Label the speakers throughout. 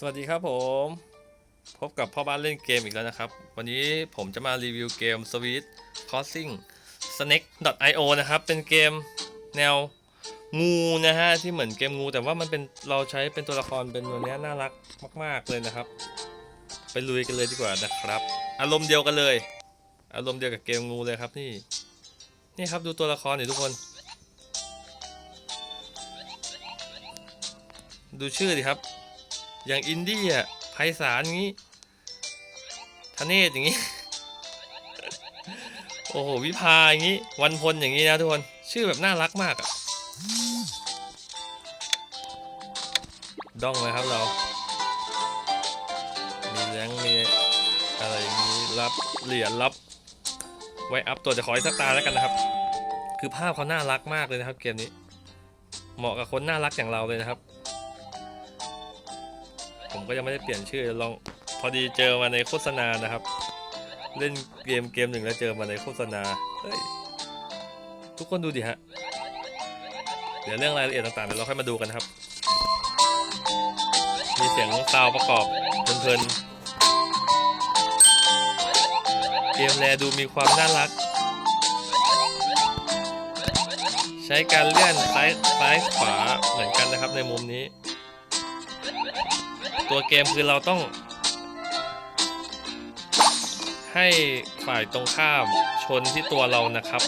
Speaker 1: สวัสดีครับผม พบกับพ่อบ้านเล่นเกมอีกแล้วนะครับ วันนี้ผมจะมารีวิวเกม Sweet Crossing Snake.io นะครับ เป็นเกมแนวงูนะฮะ ที่เหมือนเกมงู แต่ว่ามันเป็นเราใช้เป็นตัวละครเป็นตัวเนี้ยน่ารักมาก ๆ เลยนะครับ ไปลุยกันเลยดีกว่านะครับ อารมณ์เดียวกันเลย อารมณ์เดียวกับเกมงูเลยครับนี่ นี่ครับดูตัวละครหน่อยทุกคนดูชื่อดิครับ อย่างอินดี้อะไพศาลอย่างนี้ทเนศอย่างนี้ โอ้โห วิภาอย่างนี้ วันพลอย่างนี้นะทุกคน ชื่อแบบน่ารักมากอะด้องเลยครับเรา มีแรงมีอะไรอย่างนี้รับเหรียญรับ ไว้อัพตัวจะขออีกสักตาแล้วกันนะครับ คือภาพเขาน่ารักมากเลยนะครับเกมนี้ เหมาะกับคนน่ารักอย่างเราเลยนะครับ ผมก็ยังไม่ได้เปลี่ยนชื่อลองพอดีเจอมาในโฆษณานะครับ เล่นเกมเกมหนึ่งแล้วเจอมาในโฆษณาเฮ้ยทุกคนดูดิฮะเดี๋ยวเรื่องรายละเอียดต่างๆเดี๋ยวเราค่อยมาดูกันนครับ มีเสียงซาวประกอบเพลินๆเกมแลดูมีความน่ารัก ใช้การเลื่อนซ้ายซ้ายขวาเหมือนกันนะครับในมุมนี้ ตัวเกมคือเราต้อง ให้ฝ่ายตรงข้ามชนที่ตัวเรานะครับ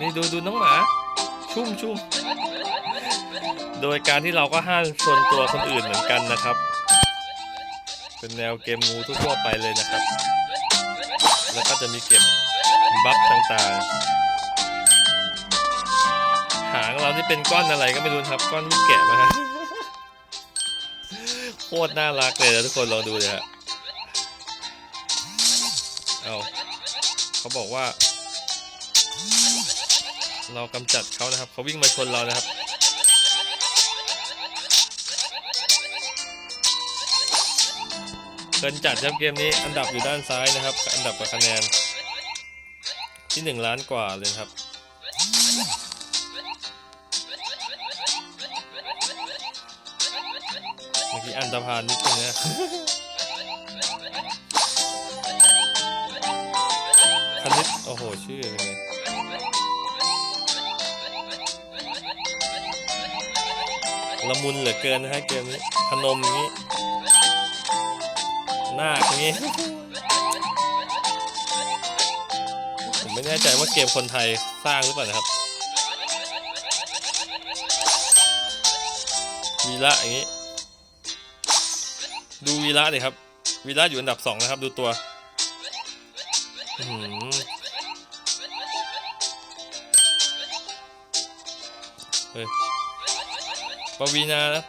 Speaker 1: นี่ดูดูน้องหมา ชุ่มชุ่มโดยการที่เราก็ห้ามชนตัวคนอื่นเหมือนกันนะครับ เป็นแนวเกมงูทั่วไปเลยนะครับ แล้วก็จะมีเก็บบัฟต่างๆ หางเรานี่เป็นก้อนอะไรก็ไม่รู้ครับ ก้อนลูกแกะมาฮะ คตรน่ารักเลยนะทุกคนลองดูเลยฮะเอาเขาบอกว่า เรากำจัดเขานะครับเขาวิ่งมาชนเรานะครับเกินจัดครับเกมนี้อันดับอยู่ด้านซ้ายนะครับ อันดับกับคะแนนที่หนึ่งล้านกว่าเลยครับ นตรพานนิดนึงนะคณิตโอ้โห ชื่อเป็นไงละมุนเหลือเกินนะฮะเกมนี้พนมอย่างนี้หน้าคอย่างนี้ผมไม่แน่ใจว่าเกมคนไทยสร้างหรือเปล่านะครับวีระอย่างนี้ ดูวีระเลยครับวีระอยู่อันดับสองนะครับ ดูตัวเฮ้ยปวีนานะ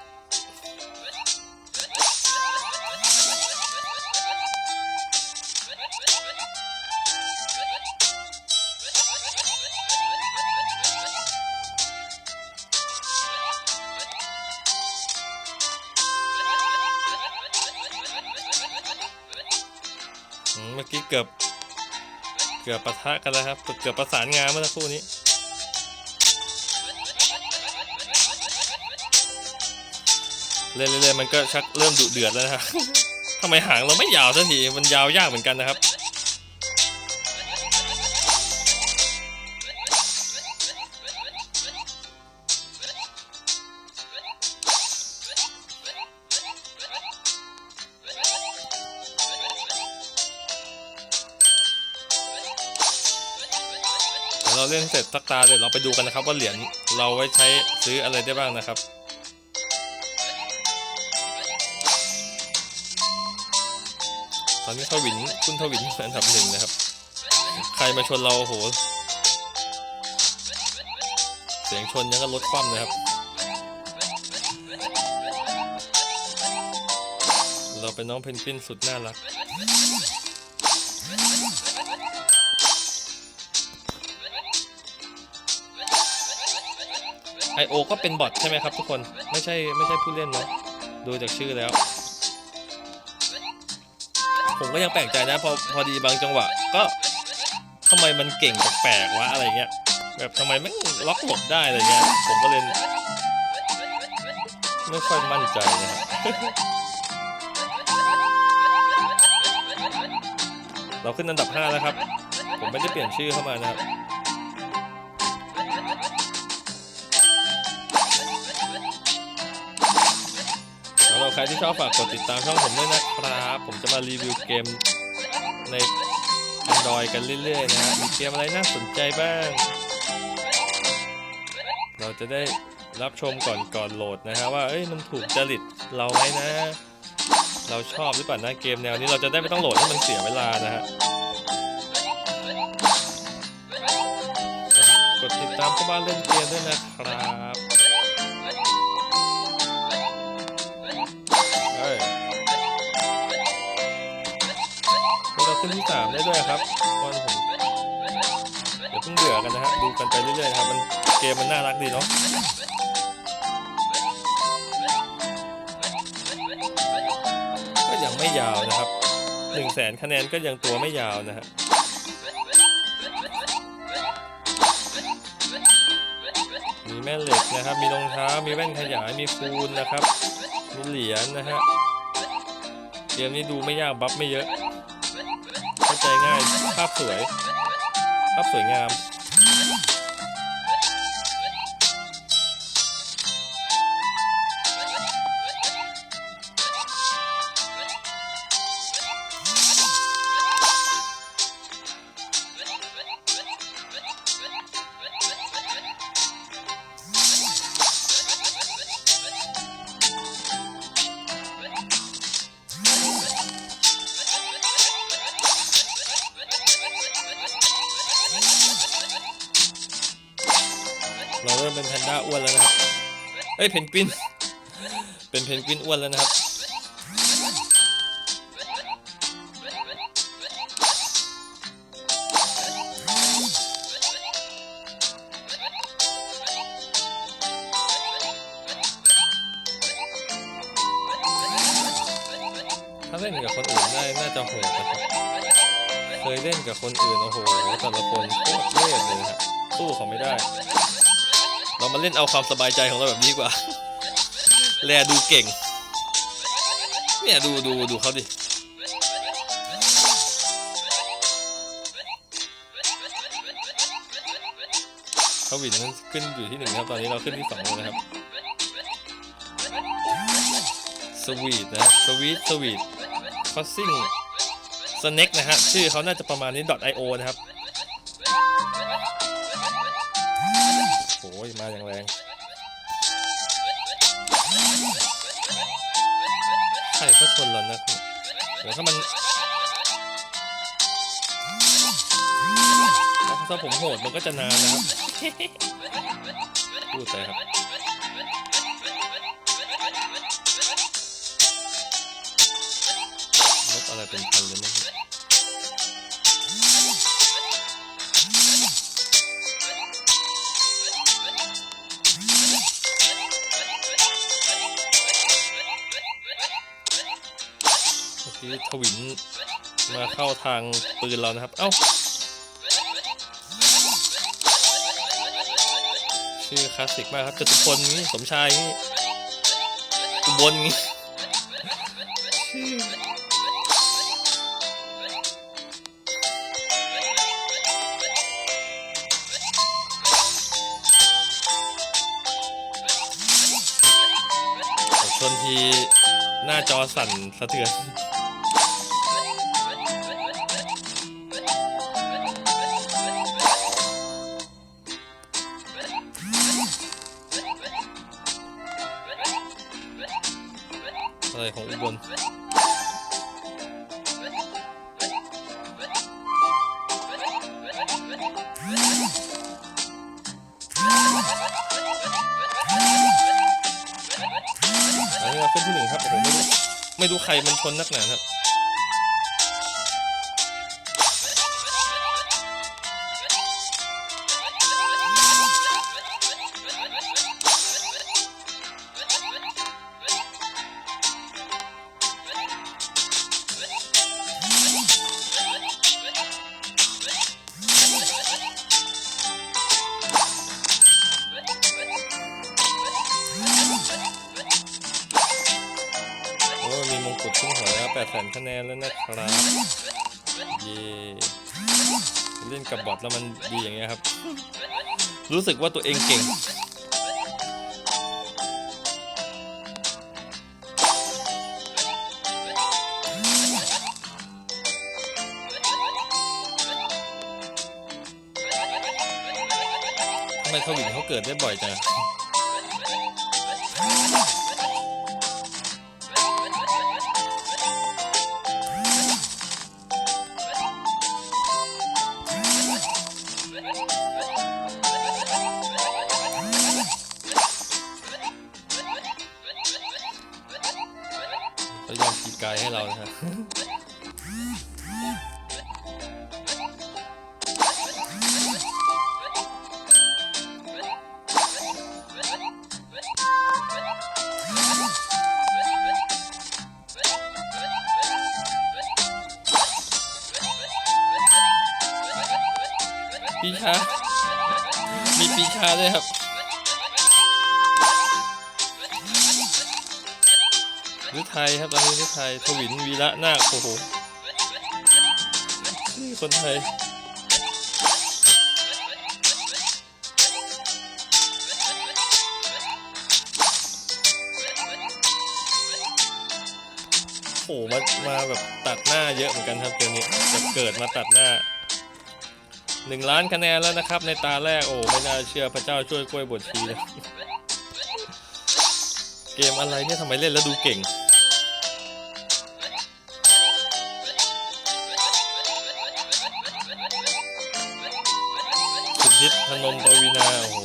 Speaker 1: กี้เกือบ เกือบปะทะกันแล้วครับ เกือบประสานงานเมื่อสักครู่นี้ เรื่อยๆมันก็ชักเริ่มดุเดือดแล้วนะครับทำไมหางเราไม่ยาวสักที มันยาวยากเหมือนกันนะครับ ล่นเสร็จสักตาเดี๋ยวเราไปดูกันนะครับ ว่าเหรียญเราไว้ใช้ซื้ออะไรได้บ้างนะครับตอนนี้ทวินคุณทวินอันดับหนึ่งนะครับ ใครมาชนเราโอ้โหเสียงชนยังก็ลดคว่ำนะครับ เราเป็นน้องเพนกวินสุดน่ารัก ไอโอก็เป็นบอทใช่ไหมครับทุกคนไม่ใช่ไม่ใช่ผู้เล่นเนาะดูจากชื่อแล้ว ผมก็ยังแปลกใจนะพอพอดีบางจังหวะ ก็ทำไมมันเก่งแปลกๆวะอะไรเงี้ยแบบทำไมมันล็อกหลบได้อะไรเงี้ยผมก็เลยไม่ค่อยมั่นใจนะฮะเราขึ้นอันดับ 5 แล้วครับ ผมไม่ได้เปลี่ยนชื่อเข้ามานะครับ รับใครที่ชอบฝากกดติดตามช่องผมด้วยนะครับ ผมจะมารีวิวเกมใน Android กันเรื่อยๆนะฮะมีเกมอะไรน่าสนใจบ้าง เราจะได้รับชมก่อนก่อนโหลดนะฮะว่าเอ้ยมันถูกจริตเราไหมนะ เราชอบหรือเปล่านะเกมแนวนี้เราจะได้ไม่ต้องโหลดให้มันเสียเวลานะฮะกดติดตามเข้ามาเล่นเกมด้วยนะครับ ขึ้นที่สามได้ด้วยครับตอนผมเดี๋ยวเพิ่งเบื่อกันนะฮะดูกันไปเรื่อยๆครับมันเกมมันน่ารักดีเนาะก็ยังไม่ยาวนะครับหนึ่งแสนคะแนนก็ยังตัวไม่ยาวนะฮะมีแม่เหล็กนะครับ มีรองเท้า มีแว่นขยาย มีคูณนะครับ มีเหรียญนะฮะ เกมนี้ดูไม่ยากบัฟไม่เยอะ ใจง่าย ภาพสวย ภาพสวยงาม เป็นแพนด้าอ้วนแล้วนะครับเอ้ยเพนกวิน เป็นเพนกวินอ้วนแล้วนะครับถ้าเล่นกับคนอื่นได้น่าจะโหดนะครับเคยเล่นกับคนอื่นโอ้โหแต่ละคนโคตรเทพเลยครับสู้เขาไม่ได้ เรามาเล่นเอาความสบายใจของเราแบบนี้กว่า แลดูเก่ง เนี่ยดูดูดูเขาดิเขาวินนั้นขึ้นอยู่ที่หนึ่งครับ ตอนนี้เราขึ้นที่สองแล้วนะครับ สวีทนะ สวีท สวีทคอสซิ่งสเน็กนะฮะ ชื่อเขาน่าจะประมาณนี้ .io นะครับ มาอย่างแรงใช่เขาชนเรานะเดี๋ยวถ้ามันถ้าผมโหดมันก็จะนานนะครับ พูดไปครับลบอะไรเป็นพันเลยไห คือกี้ทวินมาเข้าทางปืนเรานะครับ เอ้า ชื่อคลาสสิกมากครับจตุพลนี้สมชายนี้อุบลนี้ชนทีหน้าจอสั่นสะเทือน อะไรของอุบลอันนี้เราขึ้นที่หนึ่งครับผมไม่รู้ไม่รู้ใครมันชนนักหนาครับ แต่แสนคะแนนแล้วนะครับเย่เล่นกับบอทแล้วมันดีอย่างเงี้ยครับ รู้สึกว่าตัวเองเก่งทำไมเขาวินเขาเกิดได้บ่อยจัง ให้เรานะฮะปีชา มีปีชาด้วยครับ หรือไทยครับตอนนี้หรือไทยทวินวีระนาคโอ้โหนี่คนไทยโอ้โหมามาแบบตัดหน้าเยอะเหมือนกันครับเกมนี้แบบเกิดมาตัดหน้าหนึ่งล้านคะแนนแล้วนะครับ ในตาแรกโอ้ไม่น่าเชื่อพระเจ้าช่วยกล้วยบวชชีเลย เกมอะไรเนี่ยทำไมเล่นแล้วดูเก่ง สุพิษพนมปวีนา โอ้โห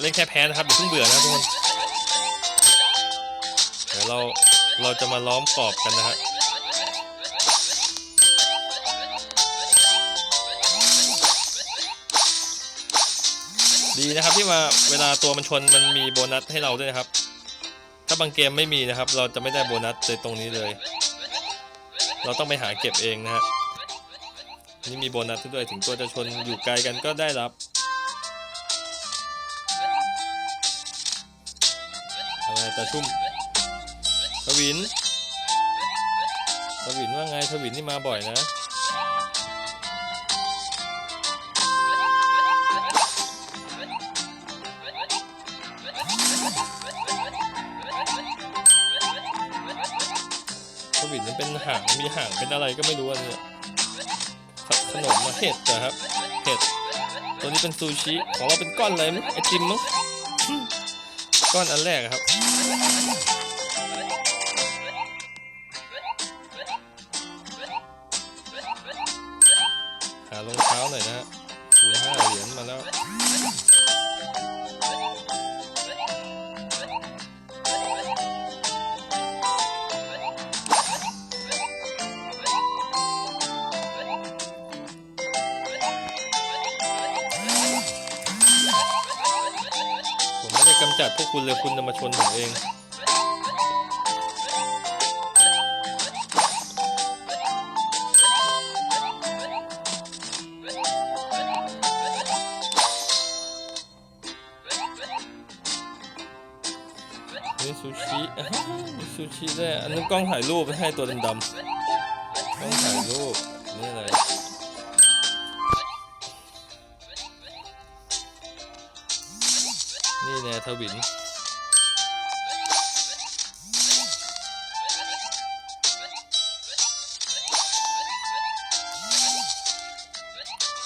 Speaker 1: เล่นแค่แพ้นะครับอย่าเพิ่งเบื่อนะทุกคน เดี๋ยวเราเราจะมาล้อมกรอบกันนะฮะ ดีนะครับที่มาเวลาตัวมันชนมันมีโบนัสให้เราด้วยนะครับ ถ้าบางเกมไม่มีนะครับ เราจะไม่ได้โบนัสในตรงนี้เลย เราต้องไปหาเก็บเองนะฮะนี่มีโบนัสด้วยถึงตัวจะชนอยู่ไกลกันก็ได้รับอะไรตาชุ่มทวินทวินว่าไงทวินนี่มาบ่อยนะ วินมันเป็นหางมีหางเป็นอะไรก็ไม่รู้อันเนี้ยขนมมาเห็ดเหรอครับ เห็ด ตัวนี้เป็นซูชิของเราเป็นก้อนอะไรมั้งไอติมมั้งก้อนอันแรกครับหารองเท้าหน่อยนะฮะคูณห้าเหรียญมาแล้วำจัดพวกคุณเลยคุณจะมาชนผมเองนี่ซูชิอะมีซูชิด้วยอันนั้นกล้องถ่ายรูปให้ตัวดำๆ วิน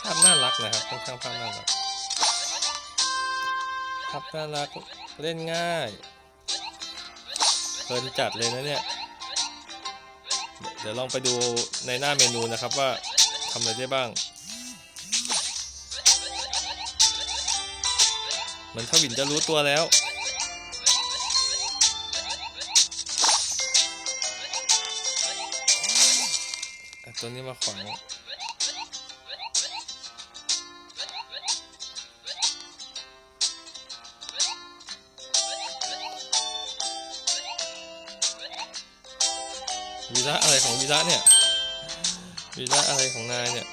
Speaker 1: ภาพน่ารักนะครับค่อนข้างภาพน่ารักภาพน่ารักเล่นง่ายเพลินจัดเลยนะเนี่ยเดี๋ยวลองไปดูในหน้าเมนูนะครับว่าทำอะไรได้บ้าง เหมือนทวินจะรู้ตัวแล้วตัวนี้มาขวางวีระอะไรของวีระเนี่ยวีระอะไรของนายเนี่ย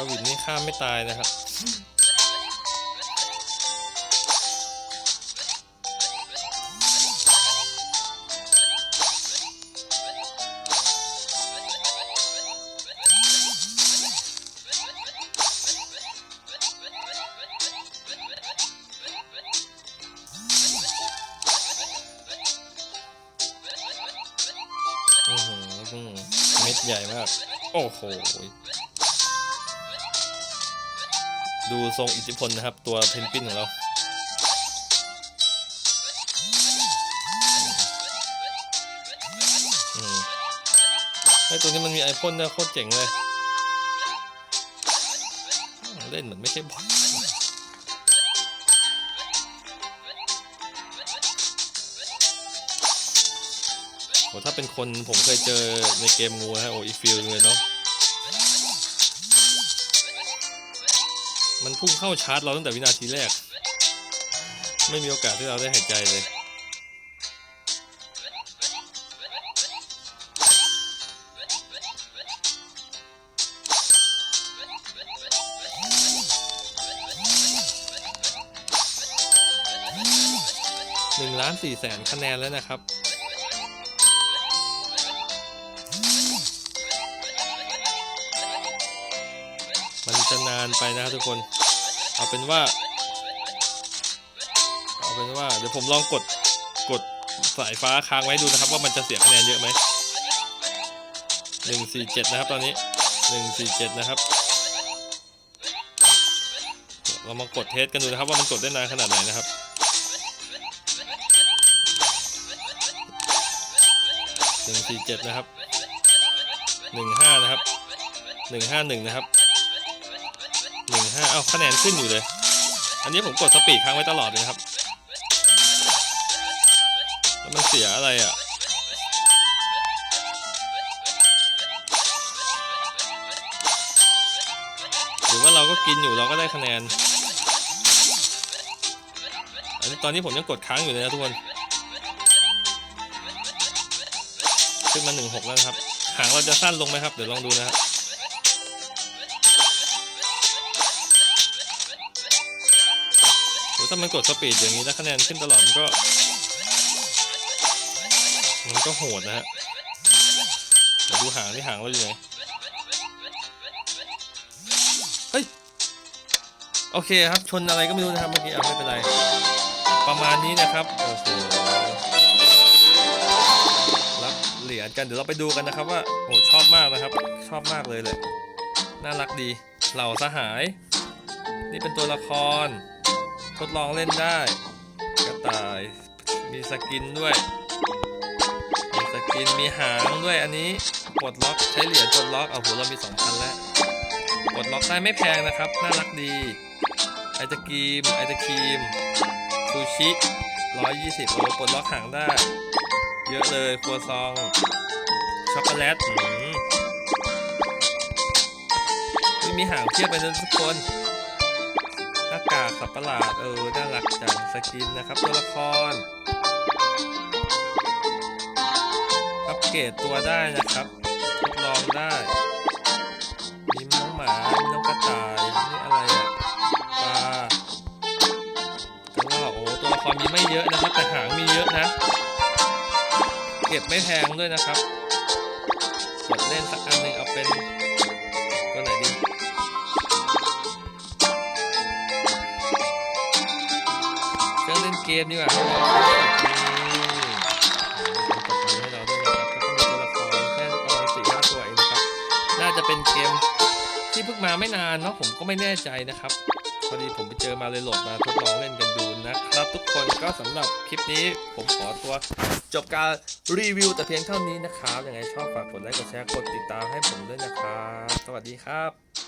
Speaker 1: ทวินนี่ข้ามไม่ตายนะครับอือหืออื้อหือเม็ดใหญ่มาก โอ้โห ดูทรงอิทธิพลนะครับ ตัวเพนกวินของเราไอตัวนี้มันมีไอพ่นนะโคตรเจ๋งเลย เล่นเหมือนไม่ใช่บอทโหถ้าเป็นคนผมเคยเจอในเกมงูฮะโอ้อีฟิลเลยเนาะ มันพุ่งเข้าชาร์จเราตั้งแต่วินาทีแรก ไม่มีโอกาสที่เราได้หายใจเลย หนึ่งล้านสี่แสนคะแนนแล้วนะครับ มันจะนานไปนะครับทุกคน เอาเป็นว่า เอาเป็นว่า เดี๋ยวผมลองกดกดสายฟ้าค้างไว้ดูนะครับว่ามันจะเสียคะแนนเยอะไหมหนึ่งสี่เจ็ดนะครับตอนนี้หนึ่งสี่เจ็ดนะครับ เรามากดเทสกันดูนะครับว่ามันกดได้นานขนาดไหนนะครับหนึ่งสี่เจ็ดนะครับหนึ่งห้านะครับหนึ่งห้าหนึ่งนะครับ หนึ่งห้าเอาคะแนนขึ้นอยู่เลย อันนี้ผมกดสปีดค้างไว้ตลอดเลยครับ แล้วมันเสียอะไรอะหรือว่าเราก็กินอยู่เราก็ได้คะแนน อันนี้ตอนนี้ผมยังกดค้างอยู่เลยนะทุกคน ขึ้นมาหนึ่งหกแล้วครับ หางเราจะสั้นลงไหมครับ เดี๋ยวลองดูนะครับ ถ้ามันกดสปีดอย่างนี้แล้วคะแนนขึ้นตลอดมันก็ มันก็โหดนะฮะเดี๋ยวดูหางที่หางเราอยู่ไหนเฮ้ย โอเคครับ ชนอะไรก็ไม่รู้นะครับเมื่อกี้เอาไม่เป็นไร ประมาณนี้นะครับ โอ้โห รับเหรียญกัน เดี๋ยวเราไปดูกันนะครับว่า โอ้ชอบมากนะครับ ชอบมากเลยเลย น่ารักดี เหล่าสหาย นี่เป็นตัวละคร ทดลองเล่นได้กระต่ายมีสกินด้วย มีสกินมีหางด้วยอันนี้ปลดล็อกใช้เหรียญปลดล็อกเอาโหเรามี2,000แล้วปลดล็อกได้ไม่แพงนะครับน่ารักดีไอตะกีมไอตะครีมซูชิ120โอ้ปลดล็อกหางได้ เยอะเลยครัวซองช็อกโกแลตอืมมีหางเทียบไปเลยทุกคน น้ากากสับประหลาดเออน่ารักจังสกินนะครับ ตัวละครอัปเกรดตัวได้นะครับทดลองได้มีน้องหมามีน้องกระต่ายนี่อะไรอะปลากระรอกโอ้ตัวละครมีไม่เยอะนะครับ แต่หางมีเยอะนะ เก็บไม่แพงด้วยนะครับกดเล่นสักอันหนึ่งเอาเป็นตัวไหนดี เครื่องเล่นเกมดีกว่าครับนี่ตบมือให้เราด้วยนะครับแล้วก็มีตัวละครแค่ประมาณสี่ห้าตัวเองนะครับน่าจะเป็นเกมที่เพิ่งมาไม่นานเนาะผมก็ไม่แน่ใจนะครับ พอดีผมไปเจอมาเลยโหลดมาทดลองเล่นกันดูนะครับ ทุกคนก็สำหรับคลิปนี้ผมขอตัวจบการรีวิวแต่เพียงเท่านี้นะครับยังไงชอบฝากกดไลค์กดแชร์กดติดตามให้ผมด้วยนะครับ สวัสดีครับ